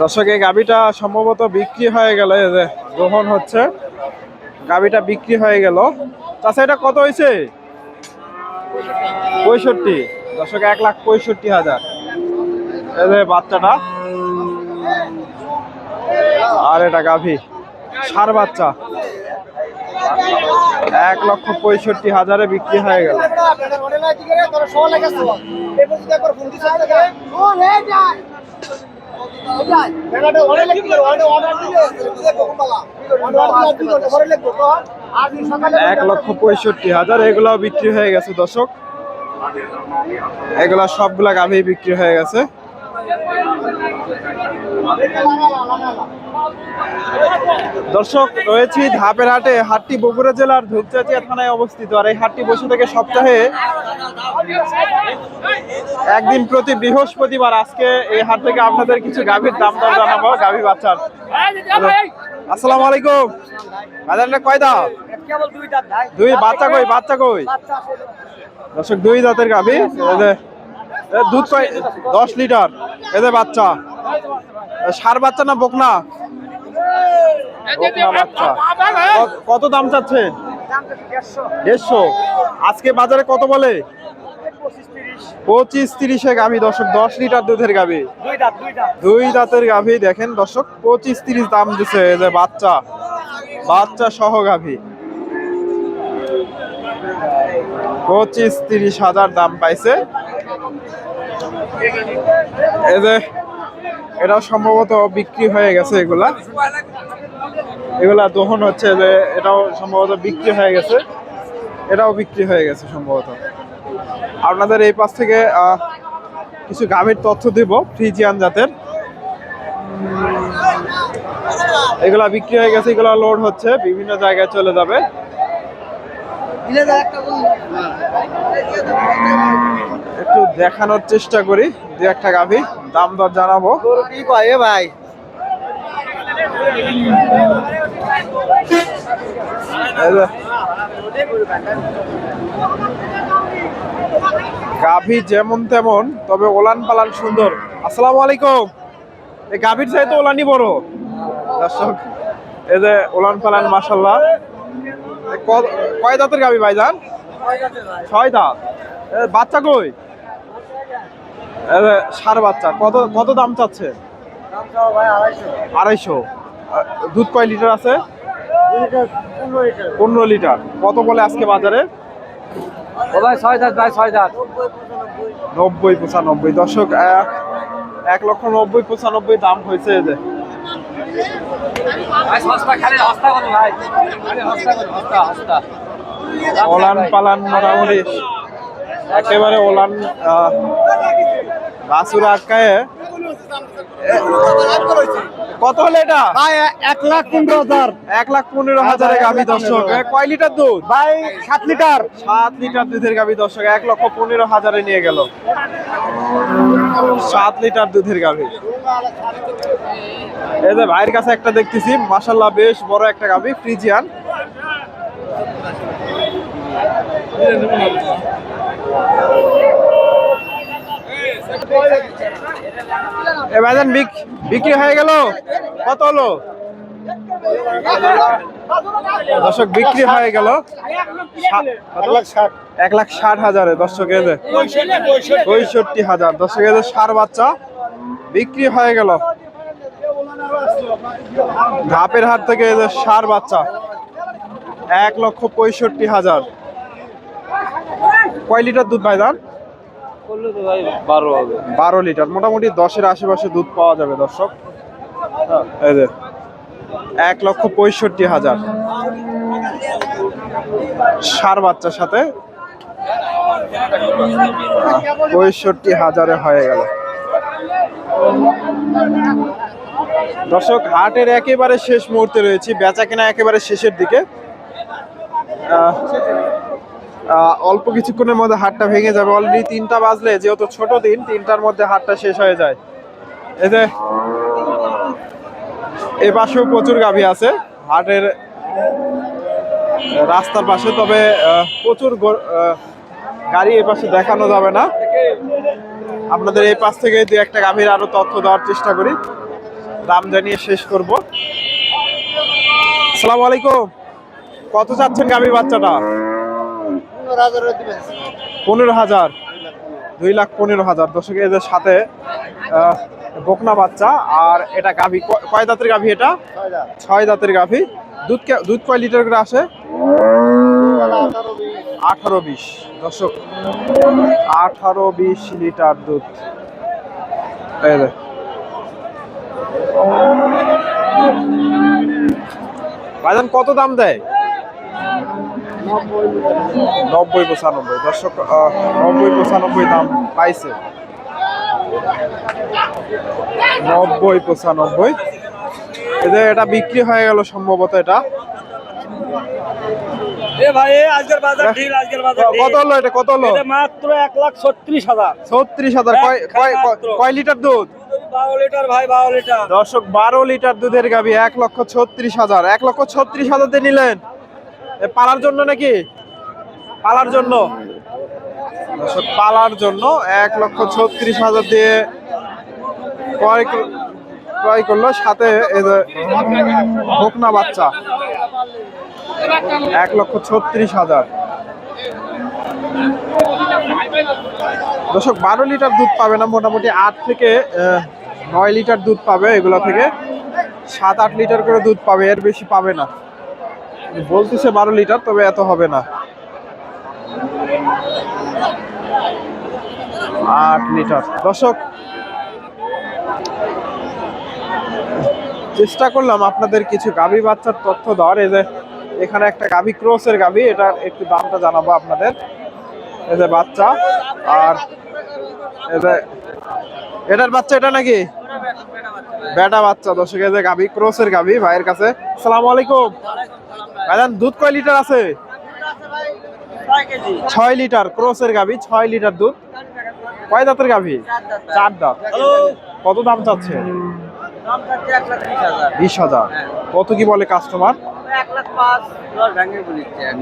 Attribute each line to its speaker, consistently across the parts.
Speaker 1: দর্শক, এই গাবিটা সম্ভবত বিক্রি হয়ে গেল, এই যে গ্রহণ হচ্ছে। গাবিটা বিক্রি হয়ে গেল। চাষা এটা কত হয়েছে? পঁয়ষট্টি। দর্শক, এক লাখ পঁয়ষট্টি হাজার। এই যে বাচ্চাটা। আর এটা গাভী, সার বাচ্চা। এক লক্ষ পঁয়ষট্টি হাজারে বিক্রি হয়ে গেল। এক লক্ষ পঁয়ষট্টি হাজার এগুলো বিক্রি হয়ে গেছে, দর্শক। এগুলা সবগুলা গাভী বিক্রি হয়ে গেছে। দর্শক, রয়েছি ধাপের হাটে। হাটটি বগুড়া জেলার ধূপচাচিয়া থানায় অবস্থিত। আর এই হাটটি বসে থেকে সপ্তাহে একদিন প্রতি বৃহস্পতিবার আজকে এই হাট থেকে আপনাদের কিছু গাভীর দাম দর জানাব, গাভী বাচ্চার। আসসালামু আলাইকুম। বাজারটা কয় দাম দুই বাচ্চা কই বাচ্চা কই? দর্শক, দুই দাঁতের গাভী। দুধ কয়? দশ লিটার। এদের বাচ্চা। সার বাচ্চা না বকনা? কত দাম চাচ্ছে দেড়শো। আজকে বাজারে কত বলে? পঁচিশ তিরিশে গাভী, দর্শক, দশ লিটার দুধের গাভী। দুই দাঁতের গাভী, দেখেন দর্শক, পঁচিশ তিরিশ দাম দিছে যে বাচ্চা। বাচ্চা সহ গাভী। পঁচিশ তিরিশ হাজার দাম পাইছে। এই যে এটাও সম্ভবত বিক্রি হয়ে গেছে এগুলা। এগুলা দহন হচ্ছে যে এটাও সম্ভবত বিক্রি হয়ে গেছে। এটাও বিক্রি হয়ে গেছে সম্ভবত। আপনাদের এই পাশ থেকে কিছু গাভীর তথ্য দিব, ফ্রিজিয়ান জাতের। এগুলা বিক্রি হয়ে গেছে, এগুলা লোড হচ্ছে, বিভিন্ন জায়গায় চলে যাবে। একটু দেখানোর চেষ্টা করি। দু একটা গাভী দাম দর জানাব।
Speaker 2: ভাই?
Speaker 1: গাভী যেমন তেমন তবে ওলান পালান সুন্দর। আসসালামু আলাইকুম। এই গাভীর চাইতে ওলানি বড়। দর্শক এই যে ওলান পালান মাসাল্লাহ কয় দাঁতের গাভি ভাই ভাইজান ছয় দাঁত। এ, বাচ্চা কই? যে, বাচ্চা কত কত দাম চাচ্ছে? আড়াইশো। দুধ কয় লিটার আছে? পনেরো লিটার। কত বলে আজকে বাজারে?
Speaker 2: ভাই ছয় দাঁত ভাই ছয় দাঁত।
Speaker 1: নব্বই পঁচানব্বই। দর্শক এক লক্ষ নব্বই পঁচানব্বই দাম হয়েছে ওলান পালান মোটামুটি। একেবারে ওলান বাছুর আটকায় কত হলে এটা?
Speaker 2: ভাই এক লাখ পনেরো হাজার।
Speaker 1: এক লাখ পনেরো হাজারে গাভী দর্শক। কয় লিটার দুধ?
Speaker 2: ভাই সাত লিটার।
Speaker 1: সাত লিটার দুধের গাভী দর্শক এক লক্ষ পনেরো হাজারে নিয়ে গেল। সাত লিটার দুধের গাভী। এই যে ভাইয়ের কাছে একটা দেখতেছি মাসাল্লাহ বেশ বড় একটা গাভী ফ্রিজিয়ান। এ বিক্রি হয়ে গেল? কত হলো? দর্শক, বিক্রি হয়ে গেল। এক লাখ ষাট হাজারে। দর্শক এদের পঁয়ষট্টি হাজার। দর্শক এদের সার বাচ্চা, বিক্রি হয়ে গেল। ধাপের হাট থেকে এদের সার বাচ্চা, এক লক্ষ পঁয়ষট্টি হাজার। কয় লিটার দুধ ভাইজান?
Speaker 2: বারো
Speaker 1: বারো লিটার, মোটামুটি দশের আশেপাশে দুধ পাওয়া যাবে দর্শক। এই যে, এক লক্ষ পঁয়ষট্টি হাজার। সার বাচ্চার সাথে। পঁয়ষট্টি হাজারে হয়ে গেল। দর্শক, হাটের একেবারে শেষ মুহূর্তে রয়েছি। বেচা কেনা একেবারে শেষের দিকে। অল্প কিছুক্ষণের মধ্যে হাটটা ভেঙে যাবে। অলরেডি তিনটা বাজলে, যেহেতু ছোট দিন, তিনটার মধ্যে হাটটা শেষ হয়ে যায়। যে এ পাশেও প্রচুর গাভী আছে। হাটের রাস্তার পাশে, তবে প্রচুর গাড়ি এ পাশে দেখানো যাবে না। আপনাদের এই পাশ থেকে দু একটা গাভীর আরও তথ্য দেওয়ার চেষ্টা করি। দাম জানিয়ে শেষ করব। আসসালামু আলাইকুম। কত চাচ্ছেন গাভীর বাচ্চাটা? পনেরো হাজার? দুই লাখ পনেরো হাজার। দর্শক এদের সাথে বকনা বাচ্চা আর এটা গাভী। কয় দাঁতের গাভী এটা? ছয় দাঁতের গাভী। দুধ দুধ কয় লিটার করে আসে? আঠারো বিশ। দর্শক, আঠারো বিশ লিটার দুধ। ভাইজান, কত দাম দেয়? নব্বই পঁচানব্বই। দর্শক নব্বই পঁচানব্বই দাম পাইছে। নব্বই পঁচানব্বই। এদের এটা বিক্রি হয়ে গেল সম্ভবত এটা। কত হলো এটা? কত হলো?
Speaker 2: মাত্র এক লাখ ছত্রিশ হাজার।
Speaker 1: ছত্রিশ হাজার। কয়- লিটার দুধ? দর্শক বারো লিটার দুধের গাবি এক লক্ষ ছত্রিশ হাজার। এক লক্ষ ছত্রিশ হাজার দিয়ে নিলেন। পালার জন্য নাকি? পালার জন্য। পালার জন্য এক লক্ষ ছত্রিশ হাজার দিয়ে ক্রয় কর- ক্রয় করল। সাথে ভোকনা বাচ্চা, এক লক্ষ ছত্রিশ হাজার। দর্শক, বারো লিটার দুধ পাবে না, মোটামুটি আট থেকে নয় লিটার দুধ পাবে এগুলো থেকে। সাত আট লিটার করে দুধ পাবে, এর বেশি পাবে না। বলতেছে বারো লিটার, তবে এত হবে না। আট লিটার। দর্শক, চেষ্টা করলাম আপনাদের কিছু গাভী বাচ্চার তথ্য দেওয়ার। এই যে এখানে একটা গাভী ক্রোসের গাভী এটার একটু দামটা জানাব আপনাদের। এই যে বাচ্চা, আর এটার বাচ্চা এটা নাকি? বেটা বাচ্চা। দর্শক, এই যে গাভী, ক্রোসের গাভী ভাইয়ের কাছে। সালাম আলাইকুম। ভাইজান দুধ কয় লিটার আছে? ছয় লিটার ক্রোসের গাভী ছয় লিটার দুধ। কয় দাঁতের গাভী? চার দাঁত কত দাম চাচ্ছে?
Speaker 2: বিশ হাজার।
Speaker 1: কত কি বলে কাস্টমার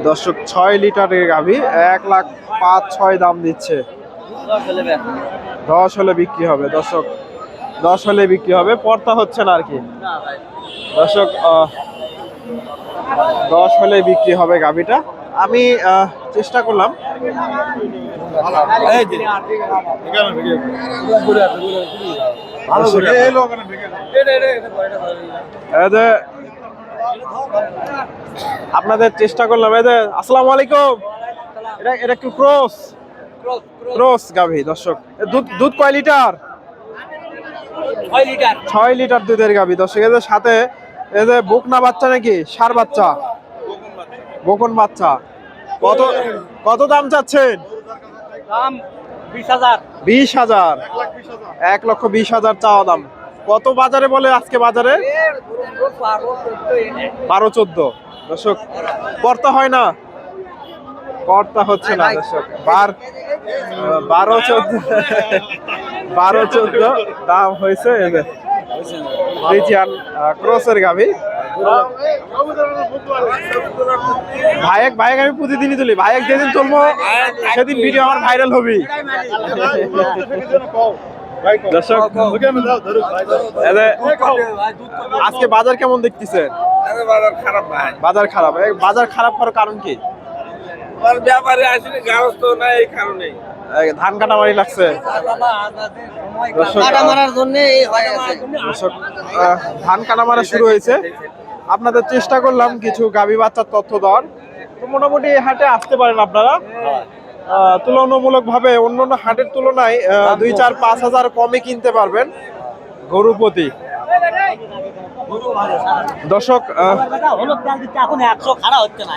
Speaker 1: দর্শক ছয় লিটারের গাভী এক লাখ পাঁচ ছয় দাম দিচ্ছে।
Speaker 2: দশ হলে
Speaker 1: বিক্রি হবে দর্শক। দশ হলে বিক্রি হবে পর্তা হচ্ছে না আর কি। দর্শক দশ হলে বিক্রি হবে গাভিটা। আমি চেষ্টা করলাম। আপনাদের চেষ্টা করলাম। এই যে আসসালামু আলাইকুম। এটা এটা একটু ক্রস? ক্রস গাভি দর্শক। দুধ দুধ কয় লিটার?
Speaker 2: ছয় লিটার।
Speaker 1: ছয় লিটার দুধের গাভি। দর্শক এদের সাথে এদের বকনা বাচ্চা নাকি? সার বাচ্চা। বকন বাচ্চা। কত কত দাম চাচ্ছেন?
Speaker 2: দাম বিশ হাজার।
Speaker 1: বিশ হাজার। এক লক্ষ বিশ হাজার চাওয়া দাম। কত বাজারে বলে আজকে বাজারে? বারো চোদ্দ। দর্শক কর্তা হয় না? কর্তা হচ্ছে না দর্শক। বার বারো চোদ্দ। বারো চোদ্দ দাম হয়েছে। ফ্রিজিয়ান ক্রসের গাভি। ভাইক ভাইক আমি প্রতিদিনই তুলি। ভাইক যেদিন তুলবো সেদিন ভিডিও আমার ভাইরাল হবি। আজকে বাজার কেমন দেখতেছেন?
Speaker 2: খারাপ
Speaker 1: বাজার খারাপ। বাজার খারাপ হওয়ার কারণ কি?
Speaker 2: ব্যাপারে আসলে গারস্থ নাই এই কারণে
Speaker 1: এই ধান লাগছে।
Speaker 2: কাটা মারার জন্য এই হয়ে গেছে।
Speaker 1: দর্শক আহ, ধান কাটামারা শুরু হয়েছে। আপনাদের চেষ্টা করলাম কিছু গাভী বাচ্চার তথ্য দেওয়ার। তো মোটামুটি এই হাটে আসতে পারেন আপনারা। তুলনামূলক ভাবে অন্যান্য হাটের তুলনায় দুই চার পাঁচ হাজার কমে কিনতে পারবেন গরু প্রতি। দর্শক
Speaker 2: এখন একশো হচ্ছে না।